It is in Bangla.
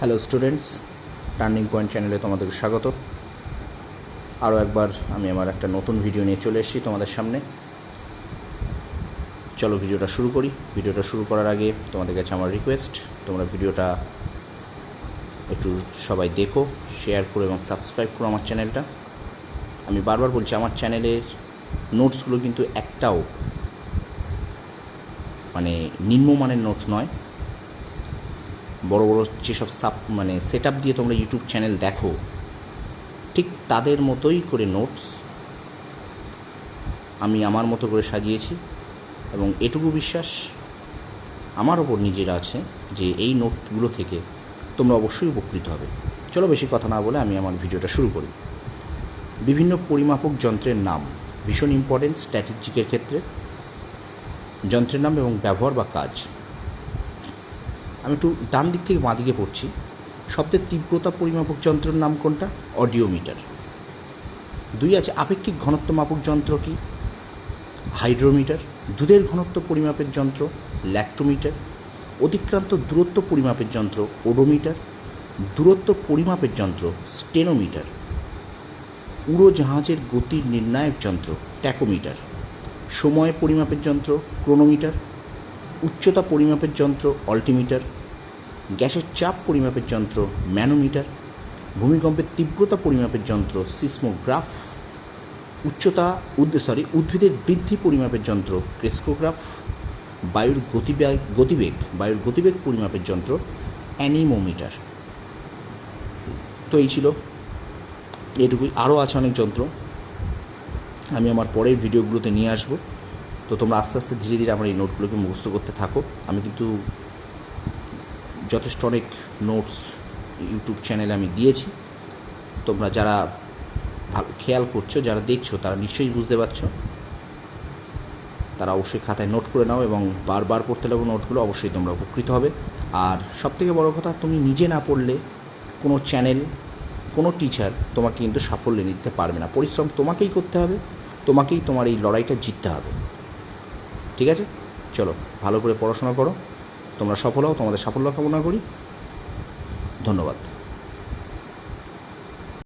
হ্যালো স্টুডেন্টস টার্নিং পয়েন্ট চ্যানেলে তোমাদের স্বাগত। আরও একবার আমি আমার একটা নতুন ভিডিও নিয়ে চলে এসেছি তোমাদের সামনে। চলো ভিডিওটা শুরু করি। ভিডিওটা শুরু করার আগে তোমাদের কাছে আমার রিকোয়েস্ট তোমরা ভিডিওটা একটু সবাই দেখো শেয়ার করো এবং সাবস্ক্রাইব করো আমার চ্যানেলটা আমি বারবার বলছি, আমার চ্যানেলের নোটসগুলো কিন্তু একটাও মানে নিম্নমানের নোটস নয়। বড় বড় যেসব সাব মানে সেট দিয়ে তোমরা ইউটিউব চ্যানেল দেখো, ঠিক তাদের মতোই করে নোটস আমি আমার মতো করে সাজিয়েছি এবং এটুকু বিশ্বাস আমার ওপর নিজের আছে যে এই নোটগুলো থেকে তোমরা অবশ্যই উপকৃত হবে। চলো বেশি কথা না বলে আমি আমার ভিডিওটা শুরু করি। বিভিন্ন পরিমাপক যন্ত্রের নাম, ভীষণ ইম্পর্টেন্ট স্ট্র্যাটেজিকের ক্ষেত্রে। যন্ত্রের নাম এবং ব্যবহার বা কাজ। আমি একটু ডান দিক থেকে বাঁ দিকে পড়ছি। শব্দের তীব্রতা পরিমাপক যন্ত্রের নাম কোনটা? অডিওমিটার। দুই আছে, আপেক্ষিক ঘনত্ব মাপক যন্ত্র কি? হাইড্রোমিটার। দুধের ঘনত্ব পরিমাপের যন্ত্র, ল্যাক্টোমিটার। অতিক্রান্ত দূরত্ব পরিমাপের যন্ত্র, ওডোমিটার। দূরত্ব পরিমাপের যন্ত্র, স্টেনোমিটার। উড়োজাহাজের গতির নির্ণায়ক যন্ত্র, ট্যাকোমিটার। সময় পরিমাপের যন্ত্র, ক্রোনোমিটার। উচ্চতা পরিমাপের যন্ত্র অল্টিমিটার, গ্যাসের চাপ পরিমাপের যন্ত্র ম্যানোমিটার, ভূমিকম্পের তীব্রতা পরিমাপের যন্ত্র সিসমোগ্রাফ, উচ্চতা সরি উদ্ভিদের বৃদ্ধি পরিমাপের যন্ত্র ক্রেস্কোগ্রাফ, বায়ুর গতিবেগ গতিবেগ, বায়ুর গতিবেগ পরিমাপের যন্ত্র অ্যানিমোমিটার। তো এই ছিল। এটুকুই। আরও আছে অনেক যন্ত্র। আমি আমার পরের ভিডিওগুলোতে নিয়ে আসব। তো তোমরা আস্তে আস্তে ধীরে ধীরে আমার এই নোটগুলোকে মুখস্থ করতে থাকো। আমি কিন্তু যথেষ্ট অনেক নোটস ইউটিউব চ্যানেলে আমি দিয়েছি। তোমরা যারা ভালো খেয়াল করছ, যারা দেখছ, তারা নিশ্চয়ই বুঝতে পারছ। তারা অবশ্যই খাতায় নোট করে নাও এবং বারবার পড়তে লাগো নোটগুলো, অবশ্যই তোমরা উপকৃত হবে। আর সবথেকে বড় কথা, তুমি নিজে না পড়লে কোনো চ্যানেল, কোনো টিচার তোমাকে কিন্তু সাফল্যে নিতে পারবে না। পরিশ্রম তোমাকেই করতে হবে, তোমাকেই তোমার এই লড়াইটা জিততে হবে। ঠিক আছে? চলো, ভালো করে পড়াশোনা করো। তোমরা সফল হও, তোমাদের সাফল্য কামনা করি। ধন্যবাদ।